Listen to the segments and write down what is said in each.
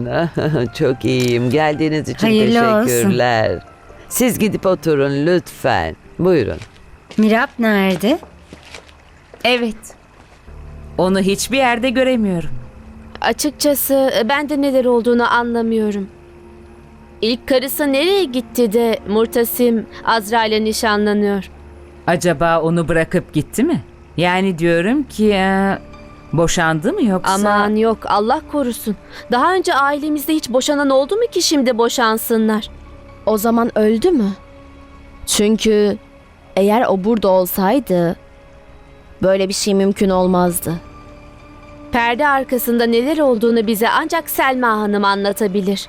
Çok iyiyim. Geldiğiniz için Hayırlı olsun. teşekkürler. Siz gidip oturun lütfen. Buyurun. Mirap nerede? Evet. Onu hiçbir yerde göremiyorum. Açıkçası ben de neler olduğunu anlamıyorum. İlk karısı nereye gitti de Murtasim Azra ile nişanlanıyor? Acaba onu bırakıp gitti mi? Yani diyorum ki e, boşandı mı yoksa? Aman yok Allah korusun. Daha önce ailemizde hiç boşanan oldu mu ki şimdi boşansınlar? O zaman öldü mü? Çünkü eğer o burada olsaydı böyle bir şey mümkün olmazdı. Perde arkasında neler olduğunu bize ancak Selma Hanım anlatabilir.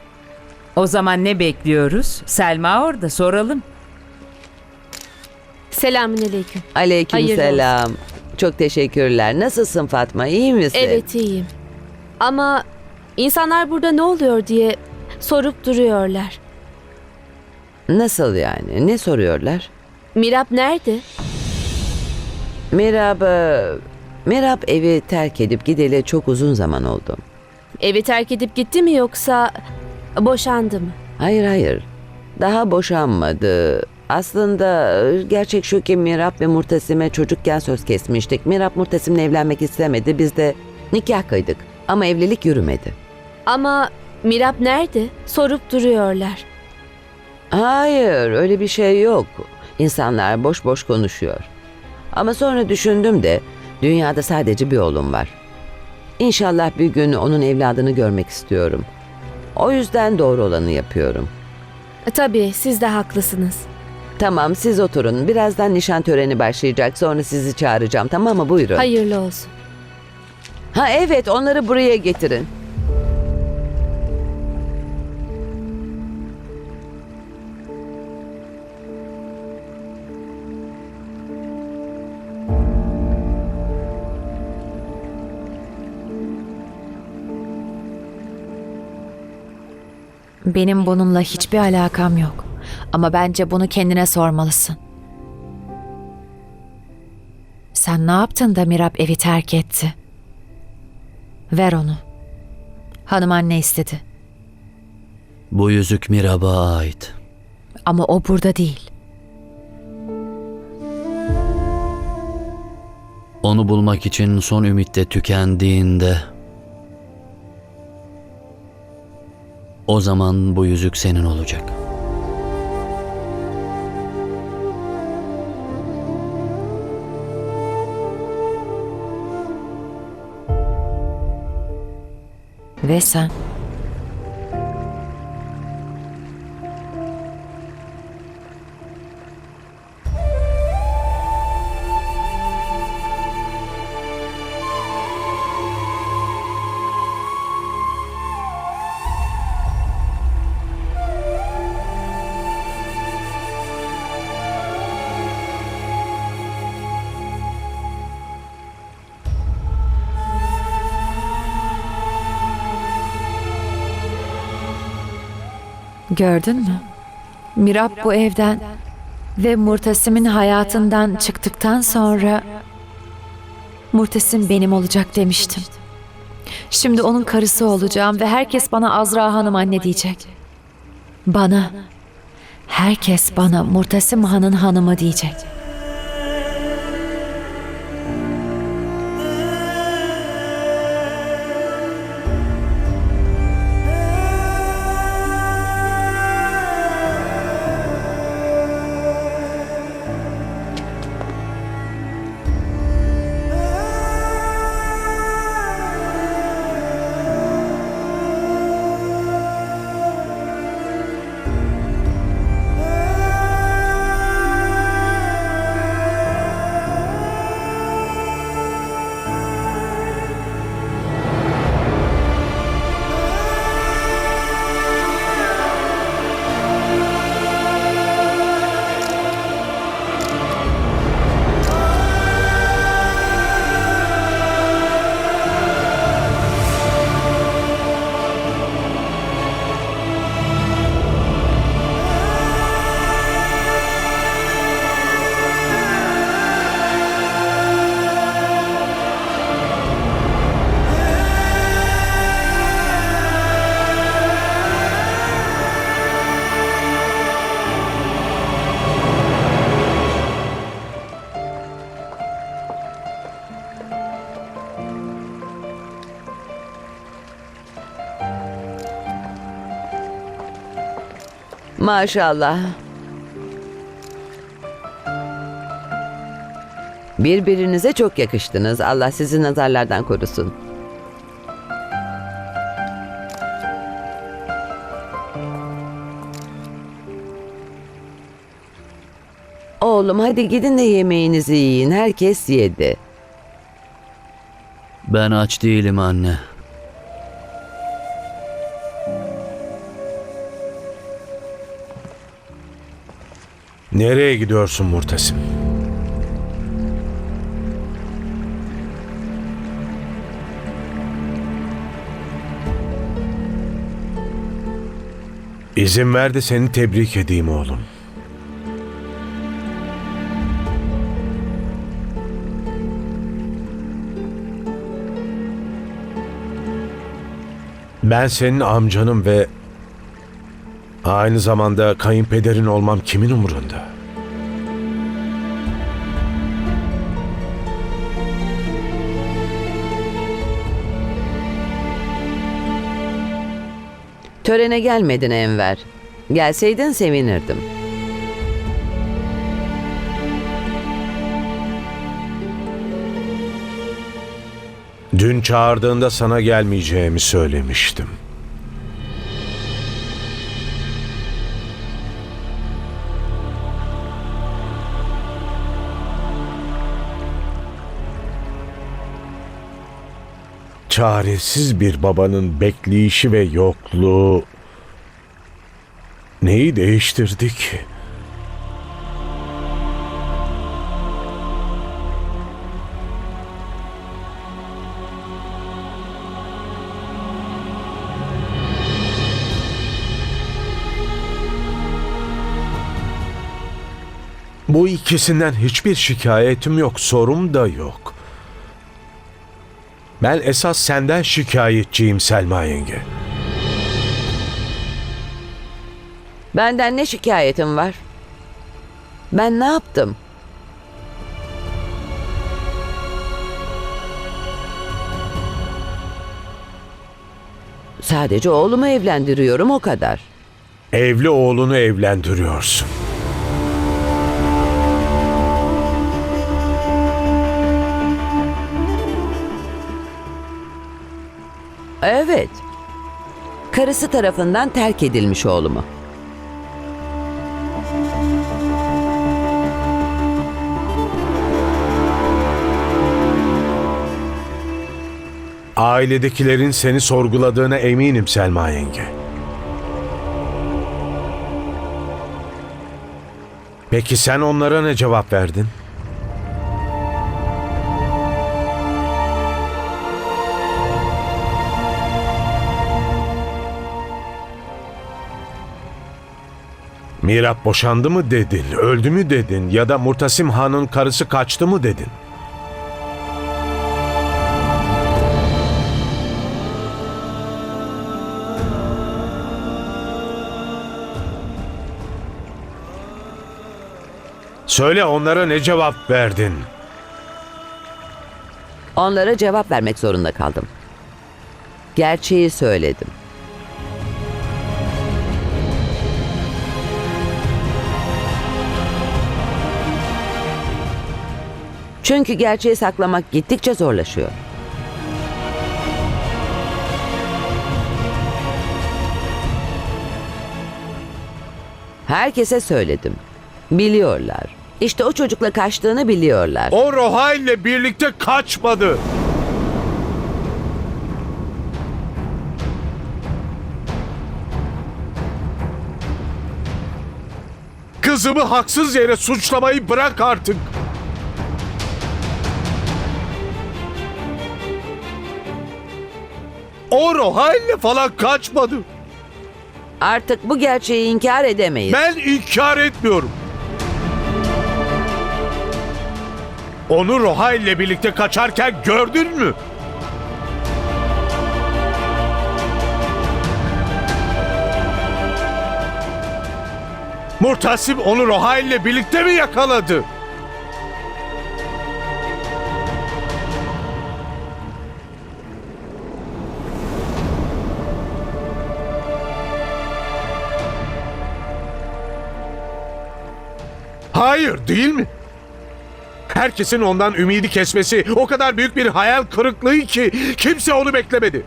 O zaman ne bekliyoruz? Selma orada soralım. Selamünaleyküm. Aleyküm Hayırlı selam. Çok teşekkürler. Nasılsın Fatma? İyi misin? Evet iyiyim. Ama insanlar burada ne oluyor diye sorup duruyorlar. Nasıl yani? Ne soruyorlar? Mirap nerede? Merhaba. Merhab evi terk edip gideli çok uzun zaman oldu. Evi terk edip gitti mi yoksa boşandı mı? Hayır hayır. Daha boşanmadı. Aslında e, gerçek şu ki Mirab ve Murtasim'e çocukken söz kesmiştik. Mirab Murtasim'le evlenmek istemedi. Biz de nikah kıydık. Ama evlilik yürümedi. Ama Mirap nerede? Sorup duruyorlar. Hayır öyle bir şey yok. İnsanlar boş boş konuşuyor. Ama sonra düşündüm de dünyada sadece bir oğlum var. İnşallah bir gün onun evladını görmek istiyorum. O yüzden doğru olanı yapıyorum. E, tabii siz de haklısınız. Tamam siz oturun. Birazdan nişan töreni başlayacak. Sonra sizi çağıracağım tamam mı? Buyurun. Hayırlı olsun. Ha evet onları buraya getirin. Benim bununla hiçbir alakam yok. Ama bence bunu kendine sormalısın. Sen ne yaptın da Mirab evi terk etti? Ver onu. Hanım anne istedi. Bu yüzük Mirab'a ait. Ama o burada değil. Onu bulmak için son ümit de tükendiğinde o zaman bu yüzük senin olacak. Ve Gördün mü? Mirab bu evden ve Murtasim'in hayatından çıktıktan sonra Murtasim benim olacak demiştim. Şimdi onun karısı olacağım ve herkes bana Azra Hanım anne diyecek. Bana, herkes bana Murtasim Han'ın hanımı diyecek. Maşallah. Birbirinize çok yakıştınız. Allah sizi nazarlardan korusun. Oğlum hadi gidin de yemeğinizi yiyin. Herkes yedi. Ben aç değilim anne. Nereye gidiyorsun Murtasim? İzin ver de seni tebrik edeyim oğlum. Ben senin amcanım ve aynı zamanda kayınpederin olmam kimin umurunda? Törene gelmedin Enver. Gelseydin sevinirdim. Dün çağırdığında sana gelmeyeceğimi söylemiştim. Çaresiz bir babanın bekleyişi ve yokluğu neyi değiştirdi ki? Bu ikisinden hiçbir şikayetim yok, sorum da yok. Ben esas senden şikayetçiyim Selma yenge. Benden ne şikayetim var? Ben ne yaptım? Sadece oğlumu evlendiriyorum o kadar. Evli oğlunu evlendiriyorsun. Evet. Karısı tarafından terk edilmiş oğlumu. Ailedekilerin seni sorguladığına eminim Selma yenge. Peki sen onlara ne cevap verdin? Mirap boşandı mı dedin, öldü mü dedin ya da Murtasim Han'ın karısı kaçtı mı dedin? Söyle onlara ne cevap verdin? Onlara cevap vermek zorunda kaldım. Gerçeği söyledim. Çünkü gerçeği saklamak gittikçe zorlaşıyor. Herkese söyledim. Biliyorlar. İşte o çocukla kaçtığını biliyorlar. O Roha ile birlikte kaçmadı. Kızımı haksız yere suçlamayı bırak artık. O Roha ile falan kaçmadı. Artık bu gerçeği inkar edemeyiz. Ben inkar etmiyorum. Onu Roha ile birlikte kaçarken gördün mü? Murtasim onu Roha ile birlikte mi yakaladı? Hayır değil mi? Herkesin ondan ümidi kesmesi o kadar büyük bir hayal kırıklığı ki kimse onu beklemedi.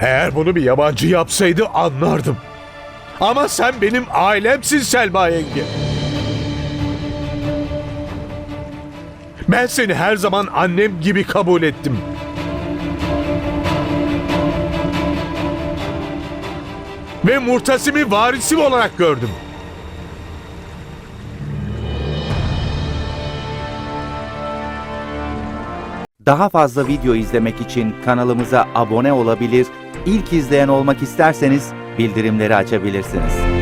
Eğer bunu bir yabancı yapsaydı anlardım. Ama sen benim ailemsin Selma yenge. Ben seni her zaman annem gibi kabul ettim. Ve Murtasim'i varisim olarak gördüm. Daha fazla video izlemek için kanalımıza abone olabilir, ilk izleyen olmak isterseniz bildirimleri açabilirsiniz.